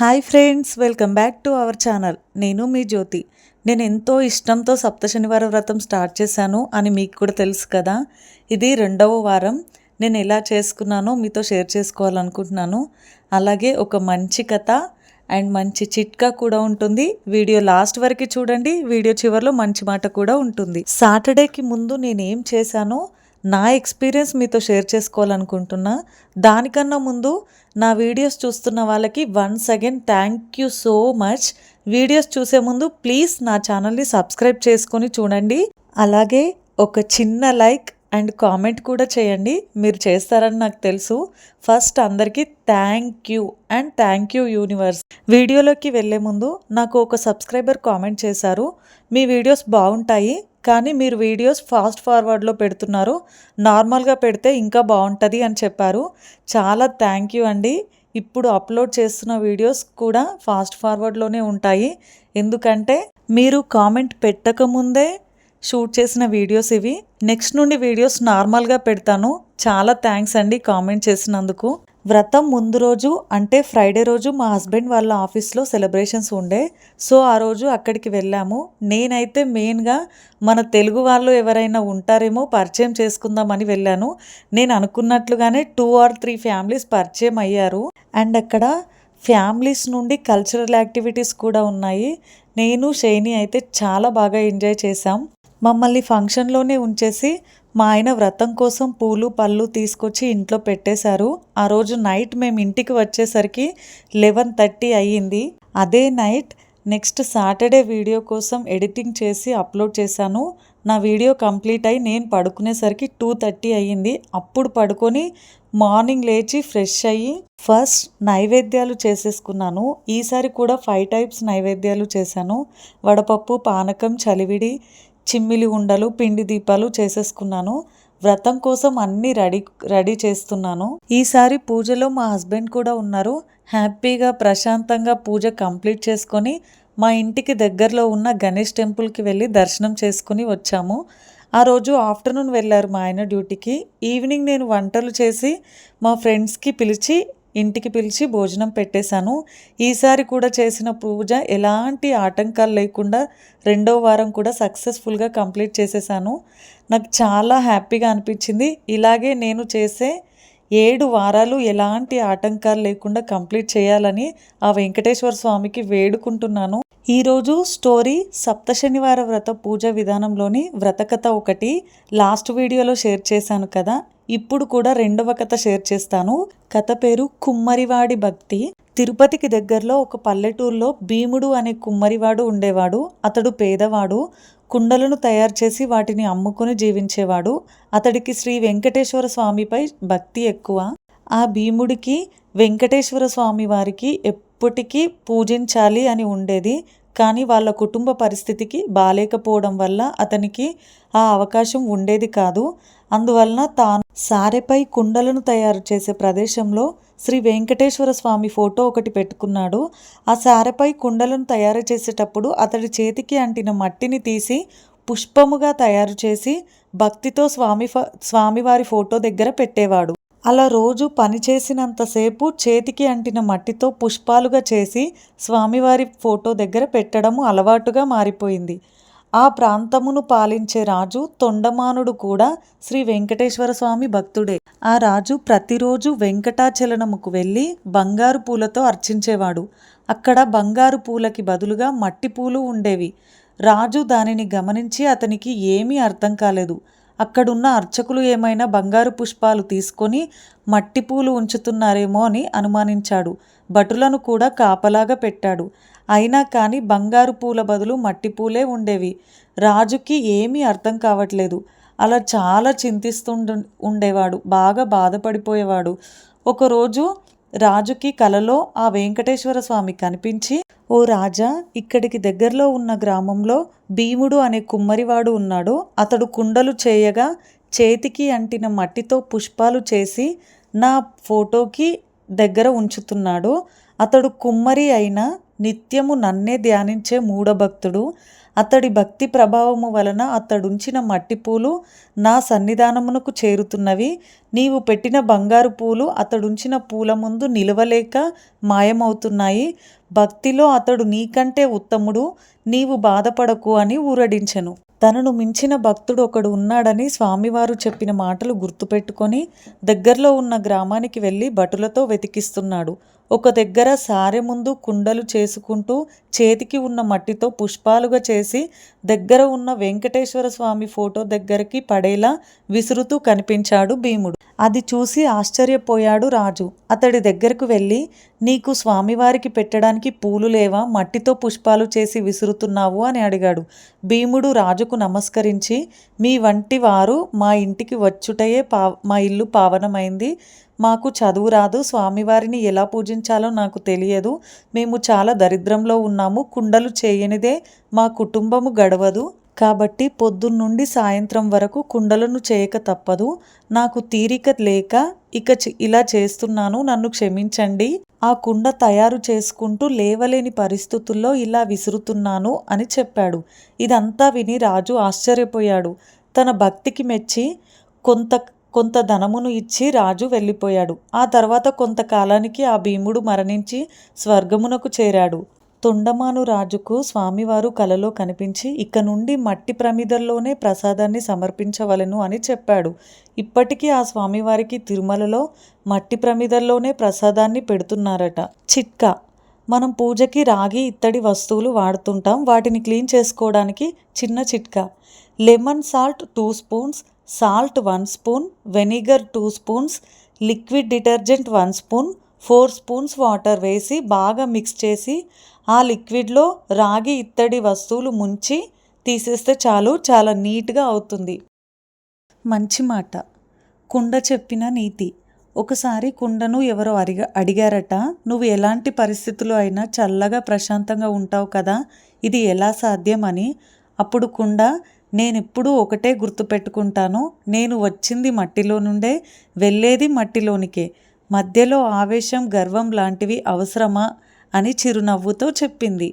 Hi friends welcome back to our channel. నేను మీ జ్యోతి. నేను ఎంతో ఇష్టంతో సప్త శనివారం వ్రతం స్టార్ట్ చేశాను అని మీకు కూడా తెలుసు కదా. ఇది రెండవ వారం. నేను ఎలా చేసుకున్నానో మీతో షేర్ చేసుకోవాలనుకుంటున్నాను. అలాగే ఒక మంచి కథ అండ్ మంచి చిట్కా కూడా ఉంటుంది. వీడియో లాస్ట్ వరకు చూడండి. వీడియో చివరిలో మంచి మాట కూడా ఉంటుంది. సాటర్డేకి ముందు నేను ఏం చేశానో నా ఎక్స్పీరియన్స్ మీతో షేర్ చేసుకోవాలనుకుంటున్నా. దానికన్నా ముందు నా వీడియోస్ చూస్తున్న వాళ్ళకి once again thank you so much. Videos చూసే ముందు ప్లీజ్ నా ఛానల్ని సబ్స్క్రైబ్ చేసుకొని చూడండి. అలాగే ఒక చిన్న లైక్ అండ్ కామెంట్ కూడా చేయండి. మీరు చేస్తారని నాకు తెలుసు. ఫస్ట్ అందరికీ thank you and thank you universe. వీడియోలోకి వెళ్ళే ముందు నాకు ఒక సబ్స్క్రైబర్ కామెంట్ చేశారు. మీ వీడియోస్ బాగుంటాయి. కానీ మీరు వీడియోస్ ఫాస్ట్ ఫార్వర్డ్లో పెడుతున్నారు. నార్మల్గా పెడితే ఇంకా బాగుంటుంది అని చెప్పారు. చాలా థ్యాంక్ యూ అండి. ఇప్పుడు అప్లోడ్ చేస్తున్న వీడియోస్ కూడా ఫాస్ట్ ఫార్వర్డ్లోనే ఉంటాయి. ఎందుకంటే మీరు కామెంట్ పెట్టకముందే షూట్ చేసిన వీడియోస్ ఇవి. నెక్స్ట్ నుండి వీడియోస్ నార్మల్గా పెడతాను. చాలా థ్యాంక్స్ అండి కామెంట్ చేసినందుకు. వ్రతం ముందు రోజు అంటే ఫ్రైడే రోజు మా హస్బెండ్ వాళ్ళ ఆఫీస్లో సెలబ్రేషన్స్ ఉండే. సో ఆ రోజు అక్కడికి వెళ్ళాము. నేనైతే మెయిన్గా మన తెలుగు వాళ్ళు ఎవరైనా ఉంటారేమో పరిచయం చేసుకుందామని వెళ్ళాను. నేను అనుకున్నట్లుగానే టూ ఆర్ త్రీ ఫ్యామిలీస్ పరిచయం అయ్యారు. అండ్ అక్కడ ఫ్యామిలీస్ నుండి కల్చరల్ యాక్టివిటీస్ కూడా ఉన్నాయి. నేను షైని అయితే చాలా బాగా ఎంజాయ్ చేశాం. మమ్మల్ని ఫంక్షన్లోనే ఉంచేసి మా ఆయన వ్రతం కోసం పూలు పళ్ళు తీసుకొచ్చి ఇంట్లో పెట్టేశారు. ఆ రోజు నైట్ మేము ఇంటికి వచ్చేసరికి లెవెన్ థర్టీ అయ్యింది. అదే నైట్ నెక్స్ట్ సాటర్డే వీడియో కోసం ఎడిటింగ్ చేసి అప్లోడ్ చేశాను. నా వీడియో కంప్లీట్ అయి నేను పడుకునేసరికి టూ థర్టీ అయ్యింది. అప్పుడు పడుకొని మార్నింగ్ లేచి ఫ్రెష్ అయ్యి ఫస్ట్ నైవేద్యాలు చేసేసుకున్నాను. ఈసారి కూడా ఫైవ్ టైప్స్ నైవేద్యాలు చేశాను. వడపప్పు పానకం చలివిడి చిమ్మిలి ఉండలు పిండి దీపాలు చేసేసుకున్నాను. వ్రతం కోసం అన్నీ రెడీ రెడీ చేస్తున్నాను. ఈసారి పూజలో మా హస్బెండ్ కూడా ఉన్నారు. హ్యాపీగా ప్రశాంతంగా పూజ కంప్లీట్ చేసుకొని మా ఇంటికి దగ్గరలో ఉన్న గణేష్ టెంపుల్కి వెళ్ళి దర్శనం చేసుకుని వచ్చాము. ఆ రోజు ఆఫ్టర్నూన్ వెళ్ళారు మా ఆయన డ్యూటీకి. ఈవినింగ్ నేను వంటలు చేసి మా ఫ్రెండ్స్కి పిలిచి ఇంటికి పిలిచి భోజనం పెట్టేశాను. ఈసారి కూడా చేసిన పూజ ఎలాంటి ఆటంకాలు లేకుండా రెండో వారం కూడా సక్సెస్ఫుల్గా కంప్లీట్ చేసేసాను నాకు చాలా హ్యాపీగా అనిపించింది. ఇలాగే నేను చేసే ఏడు వారాలు ఎలాంటి ఆటంకాలు లేకుండా కంప్లీట్ చేయాలని ఆ వెంకటేశ్వర స్వామికి వేడుకుంటున్నాను. ఈరోజు స్టోరీ సప్త శనివార వ్రత పూజ విధానంలోని వ్రతకథ ఒకటి లాస్ట్ వీడియోలో షేర్ చేశాను కదా. ఇప్పుడు కూడా రెండవ కథ షేర్ చేస్తాను. కథ పేరు కుమ్మరివాడి భక్తి. తిరుపతికి దగ్గరలో ఒక పల్లెటూరులో భీముడు అనే కుమ్మరివాడు ఉండేవాడు. అతడు పేదవాడు. కుండలను తయారు చేసి వాటిని అమ్ముకుని జీవించేవాడు. అతడికి శ్రీ వెంకటేశ్వర స్వామిపై భక్తి ఎక్కువ. ఆ భీముడికి వెంకటేశ్వర స్వామి వారికి ఎప్పటికీ పూజించాలి అని ఉండేది. కానీ వాళ్ళ కుటుంబ పరిస్థితికి బాలేకపోవడం వల్ల అతనికి ఆ అవకాశం ఉండేది కాదు. అందువలన తాను సారెపై కుండలను తయారు చేసే ప్రదేశంలో శ్రీ వెంకటేశ్వర స్వామి ఫోటో ఒకటి పెట్టుకున్నాడు. ఆ సారెపై కుండలను తయారు చేసేటప్పుడు అతడి చేతికి అంటిన మట్టిని తీసి పుష్పముగా తయారు చేసి భక్తితో స్వామి స్వామివారి ఫోటో దగ్గర పెట్టేవాడు. అలా రోజు పనిచేసినంతసేపు చేతికి అంటిన మట్టితో పుష్పాలుగా చేసి స్వామివారి ఫోటో దగ్గర పెట్టడము అలవాటుగా మారిపోయింది. ఆ ప్రాంతమును పాలించే రాజు తొండమానుడు కూడా శ్రీ వెంకటేశ్వర స్వామి భక్తుడే. ఆ రాజు ప్రతిరోజు వెంకటాచలనముకు వెళ్ళి బంగారు పూలతో అర్చించేవాడు. అక్కడ బంగారు పూలకి బదులుగా మట్టి పూలు ఉండేవి. రాజు దానిని గమనించి అతనికి ఏమీ అర్థం కాలేదు. అక్కడున్న అర్చకులు ఏమైనా బంగారు పుష్పాలు తీసుకొని మట్టి పూలు ఉంచుతున్నారేమో అని అనుమానించాడు. భటులను కూడా కాపలాగా పెట్టాడు. అయినా కానీ బంగారు పూల బదులు మట్టి పూలే ఉండేవి. రాజుకి ఏమీ అర్థం కావట్లేదు. అలా చాలా చింతిస్తుండు ఉండేవాడు. బాగా బాధపడిపోయేవాడు. ఒకరోజు రాజుకి కలలో ఆ వెంకటేశ్వర స్వామి కనిపించి ఓ రాజా ఇక్కడికి దగ్గరలో ఉన్న గ్రామంలో భీముడు అనే కుమ్మరివాడు ఉన్నాడు. అతడు కుండలు చేయగా చేతికి అంటిన మట్టితో పుష్పాలు చేసి నా ఫోటోకి దగ్గర ఉంచుతున్నాడు. అతడు కుమ్మరి అయినా నిత్యము నన్నే ధ్యానించే మూఢభక్తుడు. అతడి భక్తి ప్రభావము వలన అతడుంచిన మట్టి పూలు నా సన్నిధానమునకు చేరుతున్నవి. నీవు పెట్టిన బంగారు పూలు అతడుంచిన పూల ముందు నిలవలేక మాయమవుతున్నాయి. భక్తిలో అతడు నీకంటే ఉత్తముడు. నీవు బాధపడకు అని ఊరడించెను. తనను మించిన భక్తుడు ఒకడు ఉన్నాడని స్వామివారు చెప్పిన మాటలు గుర్తుపెట్టుకొని దగ్గరలో ఉన్న గ్రామానికి వెళ్ళి భటులతో వెతికిస్తున్నాడు. ఒక దగ్గర సారె ముందు కుండలు చేసుకుంటూ చేతికి ఉన్న మట్టితో పుష్పాలుగా చేసి దగ్గర ఉన్న వెంకటేశ్వర స్వామి ఫోటో దగ్గరికి పడేలా విసురుతూ కనిపించాడు భీముడు. అది చూసి ఆశ్చర్యపోయాడు రాజు. అతడి దగ్గరకు వెళ్ళి నీకు స్వామివారికి పెట్టడానికి పూలు లేవా? మట్టితో పుష్పాలు చేసి విసురుతున్నావు? అని అడిగాడు. భీముడు రాజుకు నమస్కరించి మీ వంటి వారు మా ఇంటికి వచ్చుటయే పా మా ఇల్లు పావనమైంది. మాకు చదువు రాదు. స్వామివారిని ఎలా పూజించాలో నాకు తెలియదు. మేము చాలా దరిద్రంలో ఉన్నాము. కుండలు చేయనిదే. మా కుటుంబము గడవదు. కాబట్టి పొద్దున్నుండి సాయంత్రం వరకు కుండలను చేయక తప్పదు. నాకు తీరిక లేక ఇక ఇలా చేస్తున్నాను నన్ను క్షమించండి. ఆ కుండ తయారు చేసుకుంటూ లేవలేని పరిస్థితుల్లో ఇలా విసురుతున్నాను అని చెప్పాడు. ఇదంతా విని రాజు ఆశ్చర్యపోయాడు. తన భక్తికి మెచ్చి కొంత కొంత ధనమును ఇచ్చి రాజు వెళ్ళిపోయాడు. ఆ తర్వాత కొంతకాలానికి ఆ భీముడు మరణించి స్వర్గమునకు చేరాడు. తొండమాను రాజుకు స్వామివారు కలలో కనిపించి ఇక నుండి మట్టి ప్రమిదల్లోనే ప్రసాదాన్ని సమర్పించవలను అని చెప్పాడు. ఇప్పటికీ ఆ స్వామివారికి తిరుమలలో మట్టి ప్రమిదల్లోనే ప్రసాదాన్ని పెడుతున్నారట. చిట్కా. మనం పూజకి రాగి ఇత్తడి వస్తువులు వాడుతుంటాం. వాటిని క్లీన్ చేసుకోవడానికి చిన్న చిట్కా. Lemon salt two spoons salt one spoon vinegar two spoons liquid detergent one spoon four spoons water వేసి బాగా మిక్స్ చేసి ఆ లిక్విడ్లో రాగి ఇత్తడి వస్తువులు ముంచి తీసేస్తే చాలు చాలా నీట్గా అవుతుంది. మంచి మాట. కుండ చెప్పిన నీతి. ఒకసారి కుండను ఎవరో అడిగా అడిగారట నువ్వు ఎలాంటి పరిస్థితులు అయినా చల్లగా ప్రశాంతంగా ఉంటావు కదా ఇది ఎలా సాధ్యం అని. అప్పుడు కుండ నేనెప్పుడూ ఒకటే గుర్తుపెట్టుకుంటాను. నేను వచ్చింది మట్టిలో నుండే వెళ్ళేది మట్టిలోనికే. మధ్యలో ఆవేశం గర్వం లాంటివి అవసరమా అని చిరునవ్వుతో చెప్పింది.